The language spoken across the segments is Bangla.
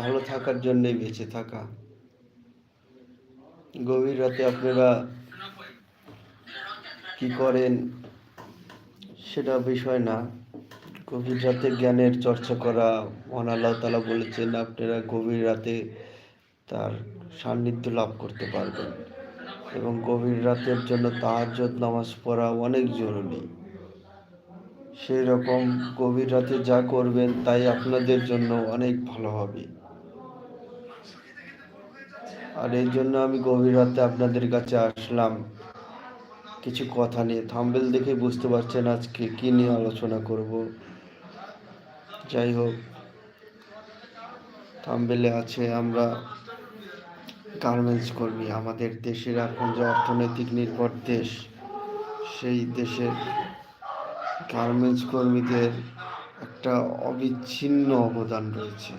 ভালো থাকার জন্যই বেঁচে থাকা। গভীর রাতে আপনারা কি করেন সেটা বিষয় না। গভীর রাতে জ্ঞানের চর্চা করা, মহান আল্লাহ তালা বলেছেন, আপনারা গভীর রাতে তার সান্নিধ্য লাভ করতে পারবেন এবং গভীর রাতের জন্য তাহাজ্জত নামাজ পড়া অনেক জরুরি। সেই রকম গভীর রাতে যা করবেন তাই আপনাদের জন্য অনেক ভালো হবে। আর এই জন্য আমি গভীর আপনাদের কাছে আসলাম। কিছু কথা নিয়ে। থাম্বেল দেখে বুঝতে পারছেন আজকে কি নিয়ে আলোচনা করব। যাই হোক, থাম্বেলে আছে আমরা গার্মেন্টস কর্মী, আমাদের দেশের এখন যে অর্থনৈতিক নির্ভর দেশ, সেই দেশের গার্মেন্টস কর্মীদের একটা অবিচ্ছিন্ন অবদান রয়েছে।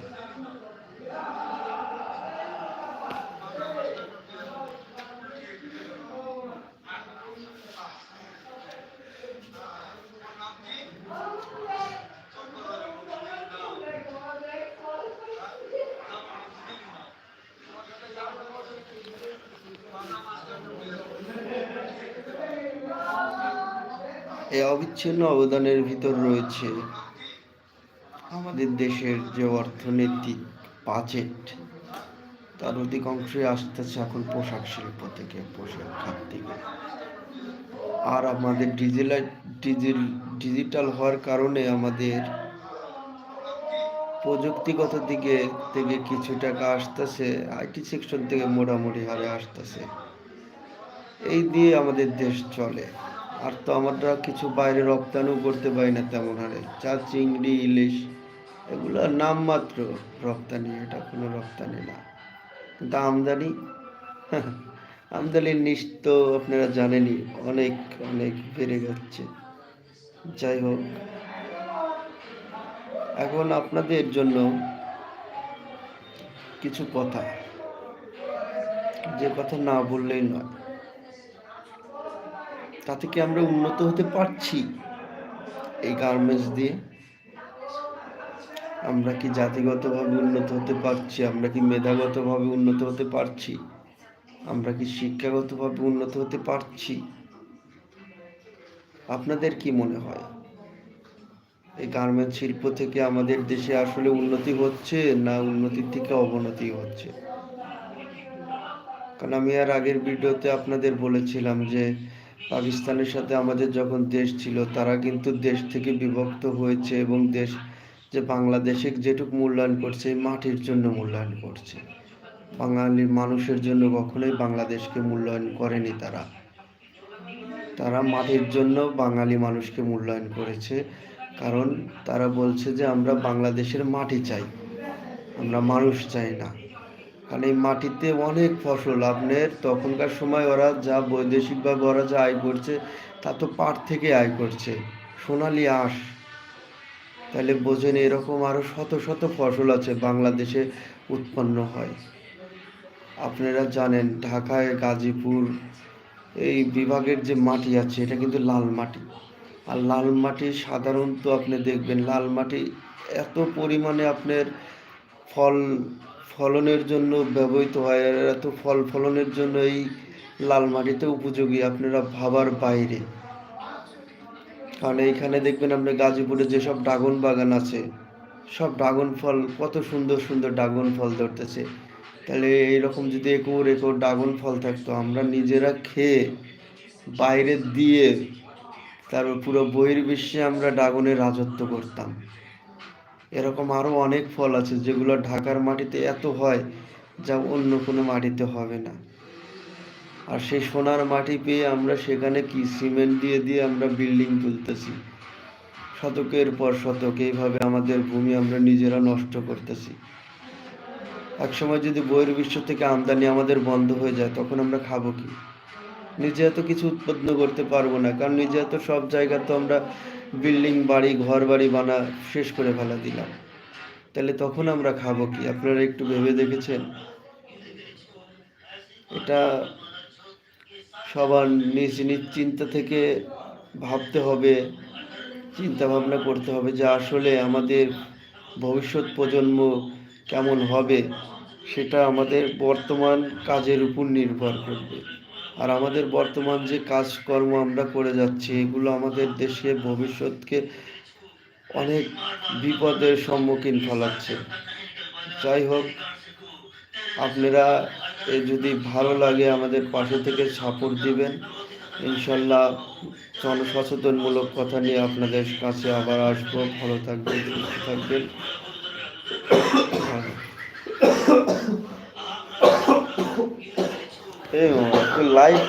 এই অবিচ্ছিন্ন অবদানের ভিতর রয়েছে আমাদের দেশের যে অর্থনৈতিক বাজেট তার অধিকাংশই আসতেছে এখন পোশাক শিল্প থেকে, পোশাক খাত থেকে। আর আমাদের ডিজিটাল ডিজিটাল হওয়ার কারণে আমাদের প্রযুক্তিগত দিকে থেকে কিছু টাকা আসতেছে আইটি সেকশন থেকে মোটামুটি হারে আসতেছে। এই দিয়ে আমাদের দেশ চলে। আর তো আমরা কিছু বাইরে রপ্তানিও করতে পারি না তেমন হারে। চা, চিংড়ি, ইলিশ এগুলো নামমাত্র রপ্তানি, এটা কোনো রপ্তানি না। কিন্তু আমদানি, আমদানির নিশ তো আপনারা জানেনই, অনেক অনেক বেড়ে যাচ্ছে। যাই হোক, এখন আপনাদের জন্য কিছু কথা। যে কথা না বললেই নয়। তাতে কি আমরা উন্নত হতে পারছি? এই গার্মেন্টস দিয়ে আমরা কি জাতিগতভাবে উন্নত হতে পারছি? আমরা কি মেধাগতভাবে উন্নত হতে পারছি? আমরা কি শিক্ষাগতভাবে উন্নত হতে পারছি? আপনাদের কি মনে হয়? এই গার্মেন্টস শিল্প থেকে আমাদের দেশে আসলে উন্নতি হচ্ছে না উন্নতির থেকে অবনতি হচ্ছে? কারণ আমি আর আগের ভিডিওতে আপনাদের বলেছিলাম যে পাকিস্তানের সাথে আমাদের যখন দেশ ছিল, তারা কিন্তু দেশ থেকে বিভক্ত হয়েছে এবং দেশ যে বাংলাদেশে যেটুকু মূল্যায়ন করছে মাটির জন্য মূল্যায়ন করছে। বাঙালি মানুষের জন্য কখনোই বাংলাদেশকে মূল্যায়ন করেনি তারা। তারা মাটির জন্য বাঙালি মানুষকে মূল্যায়ন করেছে, কারণ তারা বলছে যে আমরা বাংলাদেশের মাটি চাই, আমরা মানুষ চাই না। কারণ এই মাটিতে অনেক ফসল, আপনার তখনকার সময় ওরা যা বৈদেশিকভাবে ওরা যা আয় করছে, তা তো পাট থেকে আয় করছে, সোনালি আঁশ। তাহলে বোঝেন এরকম আরও শত শত ফসল আছে বাংলাদেশে উৎপন্ন হয়। আপনারা জানেন ঢাকায়, গাজীপুর, এই বিভাগের যে মাটি আছে, এটা কিন্তু লাল মাটি। আর লাল মাটি সাধারণত আপনি দেখবেন, লাল মাটি এত পরিমাণে আপনার ফল ফলনের জন্য ব্যবহৃত হয়। আর এরা তো ফল ফলনের জন্য এই লাল মাটিতে উপযোগী, আপনারা ভাবার বাইরে। কারণ এইখানে দেখবেন আপনি গাজীপুরে যেসব ড্রাগন বাগান আছে, সব ড্রাগন ফল, কত সুন্দর সুন্দর ড্রাগন ফল ধরতেছে। তাহলে এইরকম যদি একর একর ড্রাগন ফল থাকতো, আমরা নিজেরা খেয়ে, বাইরে দিয়ে তারপর পুরো বহির্বিশ্বে আমরা ড্রাগনের রাজত্ব করতাম। এরকম আরও অনেক ফল আছে যেগুলো ঢাকার মাটিতে এত হয় যা অন্য কোনো মাটিতে হবে না। আর সেই সোনার মাটি পেয়ে আমরা সেখানে কি সিমেন্ট দিয়ে দিয়ে আমরা বিল্ডিং তুলতেছি। শতকের পর শতক এইভাবে আমাদের ভূমি আমরা নিজেরা নষ্ট করতেছি। একসময় যদি বহির্বিশ্ব থেকে আমদানি আমাদের বন্ধ হয়ে যায় তখন আমরা খাব কি? নিজে এত কিছু উৎপন্ন করতে পারব না, কারণ নিজে এত সব জায়গা তো আমরা বিল্ডিং, বাড়ি ঘর বাড়ি বানা শেষ করে ফেলা দিলাম। তাহলে তখন আমরা খাব কি? আপনারা একটু ভেবে দেখেছেন? এটা সবার নিজ নিজ চিন্তা থেকে ভাবতে হবে চিন্তা ভাবনা করতে হবে যে আসলে আমাদের ভবিষ্যৎ প্রজন্ম কেমন হবে। সেটা আমাদের বর্তমান কাজের উপর নির্ভর করবে। আর আমাদের বর্তমান যে কাজকর্ম আমরা করে যাচ্ছি, এগুলো আমাদের দেশে ভবিষ্যৎকে অনেক বিপদের সম্মুখীন ফেলাচ্ছে। যাই হোক, আপনারা যদি ভালো লাগে আমাদের পাশে থেকে সাপোর্ট দিবেন। ইনশাল্লাহ জনসচেতনমূলক কথা নিয়ে আপনাদের কাছে আবার আসব। ভালো থাকবেন, সুস্থ থাকবেন। এই লাইভ